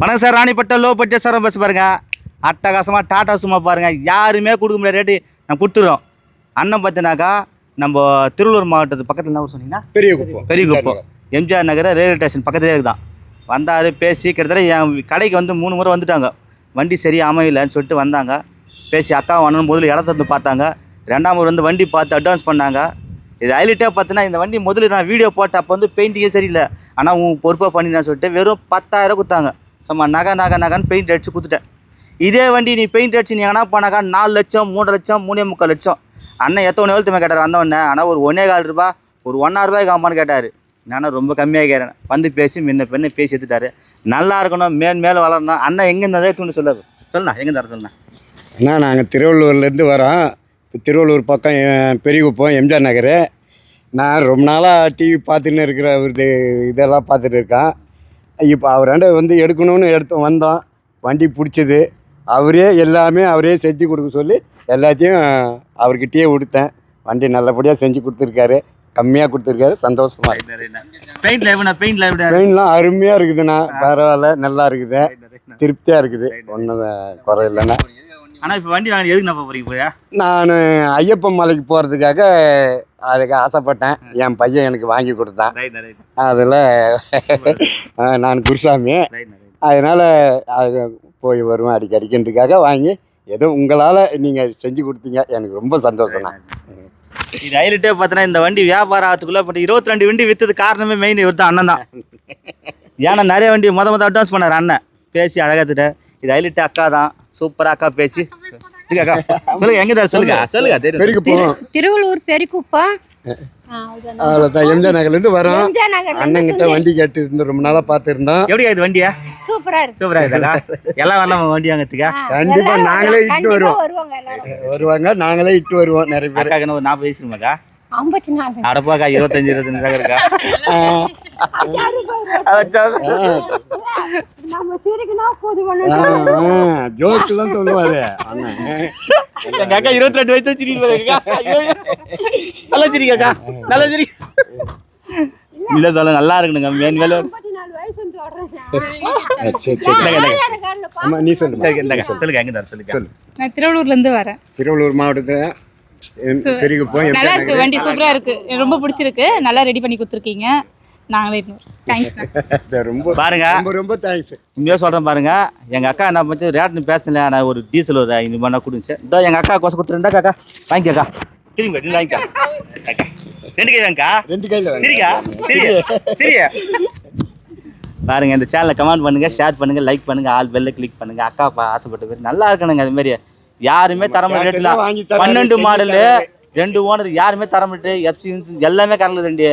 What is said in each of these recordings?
வணக்கம் sir Ranipet low budget sir bus பாருங்க. அட்டகாசமாக டாடா சும்மா பாருங்க. யாருமே கொடுக்க முடியாத ரேட்டு நான் கொடுத்துறோம் அண்ணன் பார்த்தினாக்கா நம்ம திருவள்ளூர் மாவட்டத்து பக்கத்தில் என்ன சொன்னீங்கன்னா பெரிய குப்பம். பெரிய குப்பம். எம்ஜிஆர் நகர் ரயில்வே ஸ்டேஷன் பக்கத்துலேயே இருக்குதான். வந்தார் பேசி கிட்டத்தட்ட என் கடைக்கு வந்து மூணு முறை வந்துட்டாங்க. வண்டி சரியாக அமையலன்னு சொல்லிட்டு வந்தாங்க. பேசி அக்கா வரணும் முதல்ல இடத்த வந்து பார்த்தாங்க. ரெண்டாம் முறை வந்து வண்டி பார்த்து அட்வான்ஸ் பண்ணாங்க. இது ஹைலைட்டாக பார்த்தீங்கன்னா இந்த வண்டி முதல்ல நான் வீடியோ போட்ட அப்போ வந்து பெயிண்டிங்கே சரியில்லை. ஆனால் உன் பொறுப்பாக பண்ணினா சொல்லிட்டு வெறும் பத்தாயிரம் கொடுத்தாங்க. சும்மா நகை நகை நகைன்னு பெயிண்ட் அடித்து கொடுத்துட்டேன். இதே வண்டி நீ பெயிண்ட் அடிச்சு நீ எங்கன்னா போனாக்கா நாலு லட்சம் மூணு லட்சம் மூணே முக்கால் லட்சம். அண்ணன் எத்தனை எழுத்துமே கேட்டார் வந்தவொடனே ஆனால் ஒரு ஒன்றே கால் ரூபா ஒரு ஒன்னாயிரம் ரூபாய்க்கு ஆமான்னு கேட்டார். நானும் ரொம்ப கம்மியாக கேட்குறேன் வந்து பேசி முன்ன பெண்ணு பேசி எடுத்துட்டாரு. நல்லா இருக்கணும் மேல் மேலே வளரணும். அண்ணன் எங்கே இருந்ததே தூண்டு சொல்லாது சொல்லணா எங்கே தர சொல்லணா அண்ணா நாங்கள் திருவள்ளூர்லேருந்து வரோம். இப்போ திருவள்ளூர் பக்கம் பெரியகுப்பம் எம்ஜிஆர் நகர். நான் ரொம்ப நாளாக டிவி பார்த்துன்னு இருக்கிற இது இதெல்லாம் பார்த்துட்டு இருக்கேன். இப்போ அவராண்ட வந்து எடுக்கணும்னு எடுத்து வந்தோம். வண்டி பிடிச்சது. அவரே எல்லாமே அவரே செஞ்சு கொடுக்க சொல்லி எல்லாத்தையும் அவர்கிட்டயே கொடுத்தேன் வண்டி நல்லபடியாக செஞ்சு கொடுத்துருக்காரு. கம்மியாக கொடுத்துருக்காரு. சந்தோஷமா இருக்கு. பெயிண்ட்ல எப்படிண்ணா பெயிண்ட்ல எப்படி ட்ரெயின்லாம் அருமையாக இருக்குதுண்ணா. பரவாயில்ல நல்லா இருக்குது. திருப்தியாக இருக்குது. ஒன்றும் குறை இல்லைண்ணா ஆனால் இப்போ வண்டி வாங்க எதுக்கு நான் போகிறீங்க போயா நான் ஐயப்பன் மலைக்கு போகிறதுக்காக அதுக்கு ஆசைப்பட்டேன். என் பையன் எனக்கு வாங்கி கொடுத்தான். ரைட் ரைட் அதில் நான் குருசாமி. அதனால் அது போய் வருவேன் அடிக்கடிக்கின்றதுக்காக வாங்கி ஏதோ உங்களால் நீங்கள் செஞ்சு கொடுத்தீங்க. எனக்கு ரொம்ப சந்தோஷம்ண்ணா இது ஹைலைட்டே பார்த்தீங்கன்னா இந்த வண்டி வியாபாரம் ஆகிறதுக்குள்ள பட் இருபத்தி ரெண்டு வண்டி வித்தது காரணமே மெயின் இவர் தான் அண்ணன் தான். ஏன்னா நிறைய வண்டி மொத மொதல் அட்வான்ஸ் பண்ணார் அண்ணன். பேசி அழகாத்துட்ட. இது ஹைலைட்டு அக்கா தான் சூப்பராக அக்கா பேசி. இதுக்கு அக்கா. சொல்லுங்க எங்க தான் சொல்லுங்க. சொல்லுங்க தெரியும் திருவள்ளூர் பெரிக்குப்பம் ஆ, அதுதான். அதில் தான் எம்ஜிஆர் நகர்லேருந்து வரோம். அண்ணங்கிட்ட வண்டி கேட்டு இருந்து ரொம்ப நாளாக பார்த்துருந்தோம். எப்படியா இது வண்டியா? சூப்பரா இருக்கு. இருக்குதா எல்லாம் வரலாம் வண்டி வாங்கிறதுக்கா? கண்டிப்பா நாங்களே. இட்டு வருவோம். வருவாங்க நாங்களே இட்டு வருவோம் நிறைய பேர். அக்காக்கு என்ன ஒரு நாற்பது வயசு இருக்குமாக்கா? ஐம்பத்தி நாலு. அடப்பாக்கா இருபத்தஞ்சு இருக்கா? ஜோக்கெல்லாம் சொல்லுவாரு. எங்க அக்கா இருபத்தி ரெண்டு வயசு வச்சிருக்கீங்க நல்லா சிரிக்காக்கா நல்லா சிரி இல்ல சொல்ல நல்லா இருக்கணுங்க மேன் சொல்லுங்க நான் திருவள்ளூர்லேருந்து வரேன். திருவள்ளூர் மாவட்டத்தில் நல்லா இருக்கு வண்டி சூப்பராக இருக்கு. எனக்கு ரொம்ப பிடிச்சிருக்கு. நல்லா ரெடி பண்ணி கொடுத்துருக்கீங்க. நாங்களே தேங்க்ஸ் ரொம்ப பாருங்க. ரொம்ப ரொம்ப தேங்க்ஸ் உண்மையாக சொல்கிறேன் பாருங்க. எங்கள் அக்கா என்ன பண்ணி ரேட்னு பேசல நான் ஒரு டீசல் ஒரு ஐநூறு மணி கொடுச்சு இதோ எங்கள் அக்கா கொசு கொடுத்துருண்டா காக்கா வாங்கிக்கா திரும்பி திரும்பி வாங்கிக்கா. அக்கா. ரெண்டு கை வாங்கக்கா. ரெண்டு கையில் சரிக்கா? சரி சரி பாருங்க இந்த சேனலை கமெண்ட் பண்ணுங்க ஷேர் பண்ணுங்க லைக் பண்ணுங்க ஆல் பெல்ல கிளிக் பண்ணுங்க. அக்கா ஆசைப்பட்ட பேர். நல்லா இருக்கணுங்க அது மாதிரி யாருமே தர முடியல கேட்டதெல்லாம் வாங்கி தராரு, பன்னெண்டு மாடலு. ரெண்டு ஓனர் யாருமே தர முடியல எஃப்சி எல்லாமே கரலுது ரெண்டு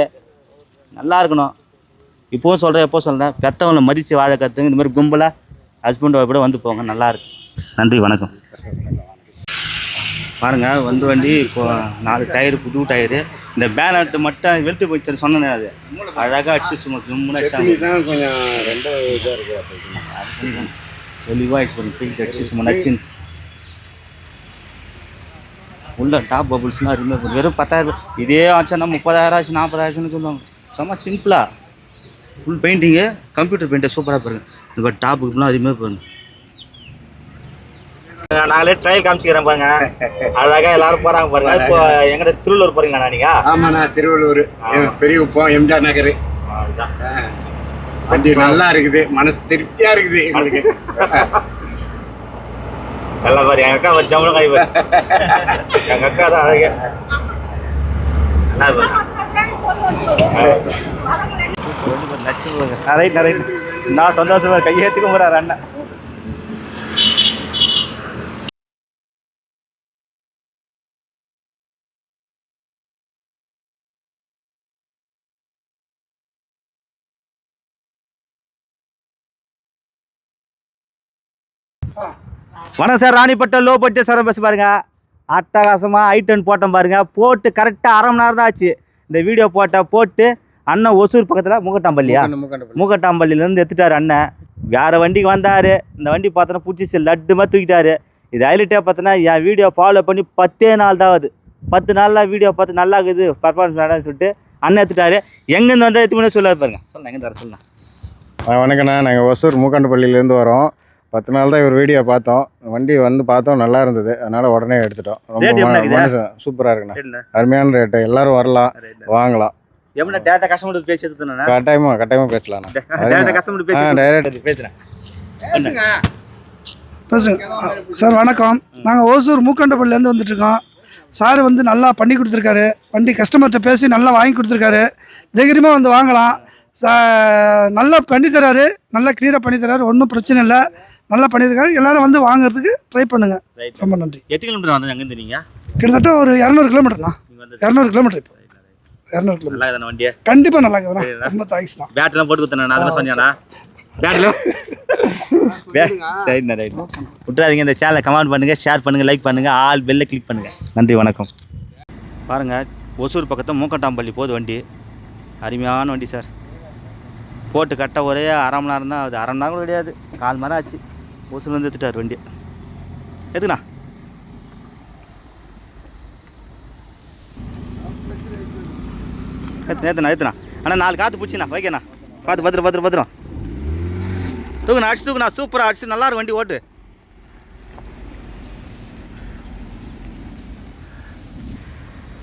நல்லா இருக்கணும். இப்போவும் சொல்கிறேன் எப்போ சொல்கிறேன் பெற்றவங்களை மதித்து வாழ கற்றுங்க இந்த மாதிரி கும்பலாக ஹஸ்பண்ட் ஒய்ஃபோட வந்து போங்க. நல்லா இருக்கு. நன்றி வணக்கம். பாருங்க வந்து வண்டி இப்போ நாலு டயரு புது டயரு. இந்த பேனட் மட்டும் வெளுத்து போச்சு சொன்னேன் அது. அழகாக அடிச்சு சும்மா கும்முன்னு அடிச்சாங்க தான் கொஞ்சம் இதாக இருக்குது தெளிவாக அடிச்சு பெயிண்ட் அடிச்சு சும்மா நடிச்சு உள்ள டாப் பபுள்ஸ்லாம் பண்ணி. வெறும் பத்தாயிரம். இதே ஆச்சுன்னா முப்பதாயிரம் ஆச்சு நாற்பதாயிரம்னு சொல்லுவாங்க. செம்ம சிம்பிளாக ஃபுல் பெயிண்டிங்கு கம்ப்யூட்டர் பெயிண்ட்டை சூப்பராக பாருங்க. இந்த டாப்புக்குலாம் ரிமூவ் பண்ணுங்க நாங்களே ட்ரையல் காமிச்சிக்கிறேன் பாருங்க. அழகாக எல்லாரும் போகிறாங்க பாருங்க. இப்போ எங்கிட்ட திருவள்ளூர் போறீங்களா நீங்க? ஆமாண்ணா திருவள்ளூர். பெரிய குப்பம் எம்ஜிஆர் நகர். வண்டி நல்லா இருக்குது. மனசு திருப்தியா இருக்குது எங்களுக்கு. நல்லா பாரு எங்க அக்கா ஒரு ஜம்முன கை எங்க அக்கா தான் அழகே. நல்லா பாரு. நிறைய நிறைய நான் சந்தோஷமா கையேத்துக்கும் போறாரு அண்ணன் வணக்கம் sir Ranipet low budget sir bus பாருங்க. அட்டகாசமாக ஐட்டன் போட்டோம் பாருங்க. போட்டு கரெக்டாக அரை மணி நேரம் தான் ஆச்சு. இந்த வீடியோ போட்ட போட்டு அண்ணன் ஒசூர் பக்கத்தில் முகட்டாம்பள்ளியா முகட்டாம்பள்ளியிலேருந்து எடுத்துட்டாரு அண்ணன். வேறு வண்டிக்கு வந்தார். இந்த வண்டி பார்த்தோன்னா பிடிச்சி லட்டுமா தூக்கிட்டாரு. இது ஹைலைட்டே பார்த்தோன்னா என் வீடியோ ஃபாலோ பண்ணி பத்தே நாள் தான் ஆகுது. பத்து நாளில் வீடியோ பார்த்து நல்லா இருக்குது பர்ஃபார்மன்ஸ் வேணாம்னு சொல்லிட்டு அண்ணன் எடுத்துட்டாரு. எங்கேருந்து வந்தால் எடுத்து பண்ணி சொல்லாது பாருங்க. சொல்லுங்க எங்கே தர சொல்லலாம் ஆ, வணக்கண்ணா நாங்கள் ஒசூர் மூக்காண்டப்பள்ளியிலேருந்து வரோம். பத்து நாள் தான் இவர் வீடியோ பார்த்தோம். வண்டி வந்து பார்த்தோம் நல்லா இருந்தது. அதனால் உடனே எடுத்துட்டோம். ரொம்ப? மனசு சூப்பராக இருக்குண்ணா. அருமையான ரேட்டு எல்லாரும் வரலாம் வாங்கலாம். எப்படின்னா டேட்டா கஸ்டமர் பேசி எடுத்துனா கட்டாயமாக கட்டாயமாக பேசலாண்ணா. டேட்டா கஸ்டமர் ஆ பேசி டைரக்ட் பேசுகிறேன் பேசுங்க. சார் வணக்கம். நாங்கள் ஓசூர் மூக்கண்டப்பள்ளிலேருந்து வந்துட்டுருக்கோம் சார் வந்து நல்லா பண்ணி கொடுத்துருக்காரு. வண்டி கஸ்டமர்கிட்ட பேசி நல்லா வாங்கி கொடுத்துருக்காரு. தைரியமாக வந்து வாங்கலாம். சா நல்லா பண்ணி தராரு. நல்லா க்ளியராக பண்ணி தராரு. ஒன்றும் பிரச்சனை இல்லை. நல்லா பண்ணியிருக்காரு. எல்லாரும் வந்து வாங்குறதுக்கு ட்ரை பண்ணுங்கள் ரைட் ரொம்ப நன்றி. எட்டு கிலோமீட்டர் வந்து அங்கேருந்து நீங்கள் கிட்டத்தட்ட ஒரு இரநூறு கிலோமீட்டர்ண்ணா நீங்கள் வந்து இரநூறு கிலோமீட்டர் இப்போ. இரநூறு கிலோமீட்டர் வண்டியை? கண்டிப்பாக நல்லா இருக்குதுண்ணா. ரொம்ப தேங்க்ஸ் தான் பேட்டெல்லாம் போட்டு கொடுத்தேன் அதெல்லாம் சொன்னானா பேட்டில் ரைட்ண்ணா ரைட் விட்டுறாதீங்க இந்த சேனலை கமெண்ட் பண்ணுங்கள் ஷேர் பண்ணுங்கள் லைக் பண்ணுங்கள் ஆல் பெல்லை கிளிக் பண்ணுங்கள் நன்றி வணக்கம். பாருங்கள் ஒசூர் பக்கத்தில் மூக்கட்டாம்பள்ளி போகுது வண்டி. அருமையான வண்டி சார் போட்டு கட்ட ஒரே அரை மணி நேரம் தான் அது அரை மணி நேரம் கூட கிடையாது கால் மணி நேரம் ஆச்சு. ஒசூர் வந்து எடுத்துட்டார் வண்டி. எதுக்குண்ணா? ஏற்றுனா ஏற்றுனா அண்ணா நாலு காற்று பிடிச்சிண்ணா ஓகேண்ணா பார்த்து பத்திரம் பத்திரம் பத்திரம். தூக்குண்ணா அடிச்சு தூக்குண்ணா. சூப்பராக அடிச்சு நல்லா இருக்கும் வண்டி ஓட்டு.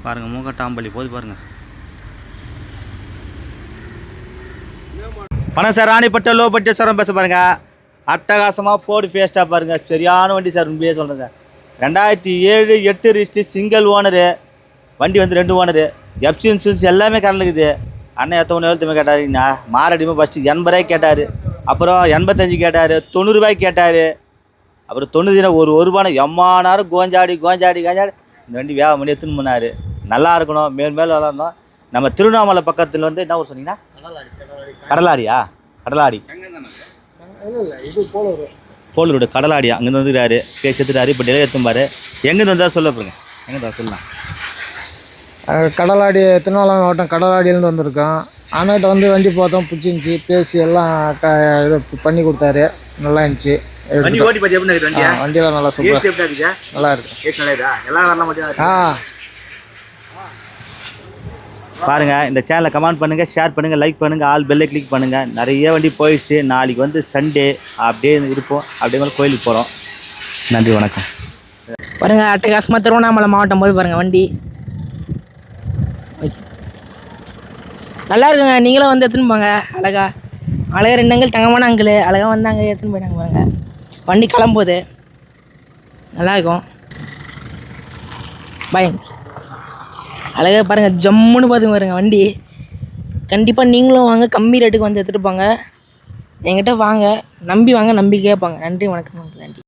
பாருங்க மூக்கட்டாம்பள்ளி போது பாருங்க. பணம் சார் ராணிப்பட்ட லோ பட்ஜெட் சாரம் பேச பாருங்க. அட்டகாசமாக ஃபோர்டு ஃபேஸ்ட்டாக பாருங்க. சரியான வண்டி சார் உண்மையே சொல்கிறேங்க ரெண்டாயிரத்தி ஏழு எட்டு ரிஸ்ட்டு சிங்கிள் ஓனரு வண்டி வந்து ரெண்டு ஓனரு எஃப்சி இன்சூரன்ஸ் எல்லாமே இருக்குது. அண்ணன் எத்தனை எழுத்துமே கேட்டார்? நான் மாரடிமே ஃபஸ்ட்டு எண்பது ரூபாய்க்கு கேட்டார். அப்புறம் எண்பத்தஞ்சு கேட்டார் தொண்ணூறு ரூபாய்க்கு கேட்டார். அப்புறம் தொண்ணூறு ஒரு ஒரு ரூபாய் எம்மா நேரம் கோஞ்சாடி கோஞ்சாடி கோஞ்சாடி. இந்த வண்டி வேகம் பண்ணி எடுத்துன்னு போனார். நல்லா இருக்கணும் மேல் மேல் வளரணும். நம்ம திருவண்ணாமலை பக்கத்தில் வந்து என்ன ஊர் சொன்னீங்கன்னா? கடலாடியா? கடலாடி. போலூரோட கடலாடியா அங்கேருந்து வந்துருக்காரு பேசி எடுத்துட்டாரு. இப்போ டெலிவரி எடுத்தும்பாரு எங்கேருந்து வந்தால் சொல்ல போங்க எங்கே சொல்லலாம். கடலாடி திருவண்ணாமலை மாவட்டம் கடலாடியிலேருந்து வந்திருக்கோம். அண்ணாட்ட வந்து வண்டி பார்த்தோம் பிடிச்சிருந்துச்சி. பேசி எல்லாம் க இது பண்ணி கொடுத்தாரு. நல்லா இருந்துச்சு. வண்டியெல்லாம் நல்லா சூப்பராக நல்லா இருக்கு. ஆ பாருங்கள் இந்த சேனலை கமெண்ட் பண்ணுங்கள் ஷேர் பண்ணுங்கள் லைக் பண்ணுங்கள் ஆல் பெல்லை கிளிக் பண்ணுங்கள் நிறைய வண்டி போயிடுச்சு. நாளைக்கு வந்து சண்டே அப்படியே இருப்போம். அப்படியே மேலே கோயிலுக்கு போகிறோம் நன்றி வணக்கம். பாருங்க அட்டகாசமாக திருவண்ணாமலை மாவட்டம் போய் பாருங்கள் வண்டி. நல்லா இருக்குங்க. நீங்களும் வந்து எடுத்துன்னு போங்க அழகா. ரெண்டு ரெண்டுங்கள் தங்கமான அங்கிள். அழகா வந்தாங்க எடுத்துன்னு போயிட்டாங்க பாருங்க. வண்டி கிளம்போது. நல்லா இருக்கும். பாய் அழகாக பாருங்கள் ஜம்முன்னு பார்த்து பாருங்கள் வண்டி. கண்டிப்பாக நீங்களும் வாங்க கம்மி ரேட்டுக்கு வந்து எடுத்துகிட்டு போங்க. என்கிட்ட வாங்க நம்பி வாங்க நம்பி கேட்பாங்க நன்றி வணக்கம் நன்றி.